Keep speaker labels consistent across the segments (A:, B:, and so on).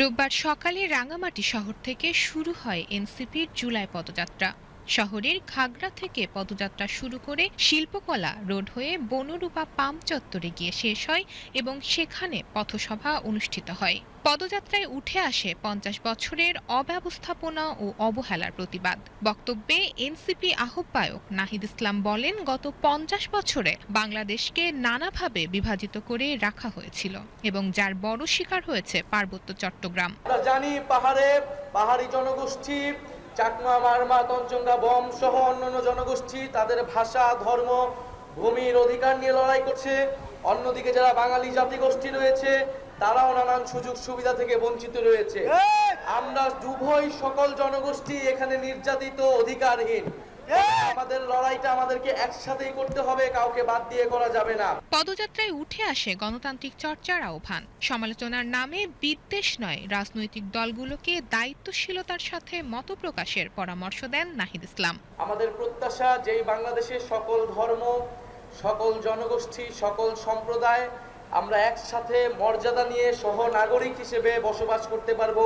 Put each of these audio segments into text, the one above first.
A: রোববার সকালে রাঙামাটি শহর থেকে শুরু হয় এনসিপির জুলাই পদযাত্রা। শহরের খাগড়া থেকে পদযাত্রা শুরু করে শিল্পকলা রোড হয়ে বনরূপা পাম চত্বরে গিয়ে শেষ হয় এবং সেখানে পথসভা অনুষ্ঠিত হয়। পদযাত্রায় উঠে আসে পঞ্চাশ বছরের অব্যবস্থাপনা ও অবহেলার প্রতিবাদ। বক্তব্যে এনসিপি আহ্বায়ক নাহিদ ইসলাম বলেন, গত পঞ্চাশ বছরে বাংলাদেশকে নানাভাবে বিভাজিত করে রাখা হয়েছিল এবং যার বড় শিকার হয়েছে পার্বত্য চট্টগ্রাম।
B: জানি পাহাড়ে পাহাড়ি জনগোষ্ঠী চাকমা মারমা তঞ্চঙ্গা বম সহ অন্যান্য জনগোষ্ঠী তাদের ভাষা ধর্ম ভূমির অধিকার নিয়ে লড়াই করছে। অন্যদিকে যারা বাঙালি জাতি গোষ্ঠী রয়েছে তারাও নানান সুযোগ সুবিধা থেকে বঞ্চিত রয়েছে। আমরা উভয় সকল জনগোষ্ঠী এখানে নির্যাতিত অধিকারহীন। আমাদের লড়াইটা আমাদেরকে একসাথেই করতে হবে কাউকে বাদ দিয়ে করা যাবে না।
A: পদযাত্রায় উঠে আসে গণতান্ত্রিক চর্চার আহ্বান। সমালোচনার নামে বিদ্বেষ নয় রাজনৈতিক দলগুলোকে দায়িত্বশীলতার সাথে মতপ্রকাশের পরামর্শ দেন নাহিদ ইসলাম।
B: আমাদের প্রত্যাশা যেই বাংলাদেশের সকল ধর্ম সকল জনগোষ্ঠী সকল সম্প্রদায় আমরা একসাথে মর্যাদা নিয়ে সহ নাগরিক হিসেবে বসবাস করতে পারব।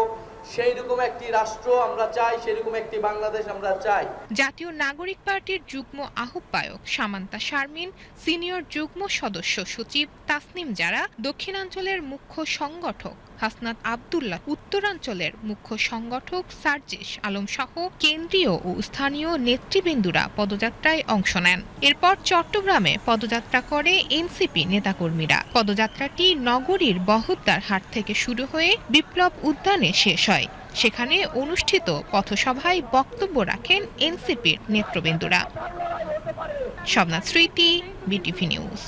B: সেই রকম একটি রাষ্ট্র আমরা চাই সেরকম একটি বাংলাদেশ আমরা চাই।
A: জাতীয় নাগরিক পার্টির যুগ্ম আহ্বায়ক সামান্তা শারমিন, সিনিয়র যুগ্ম সদস্য সচিব তাসনিম যারা দক্ষিণাঞ্চলের মুখ্য সংগঠক হাসনাত আবদুল্লাহ, উত্তরাঞ্চলের মুখ্য সংগঠক সার্জিস আলম সহ কেন্দ্রীয় ও স্থানীয় নেতৃবৃন্দুরা পদযাত্রায় অংশ নেন। এরপর চট্টগ্রামে পদযাত্রা করে এনসিপি নেতাকর্মীরা। পদযাত্রাটি নগরীর বহদ্দার হাট থেকে শুরু হয়ে বিপ্লব উদ্যানে শেষ হয়। সেখানে অনুষ্ঠিত পথসভায় বক্তব্য রাখেন এনসিপির নেতৃবৃন্দুরা। শবনাথ স্মৃতি, বিটিভি নিউজ।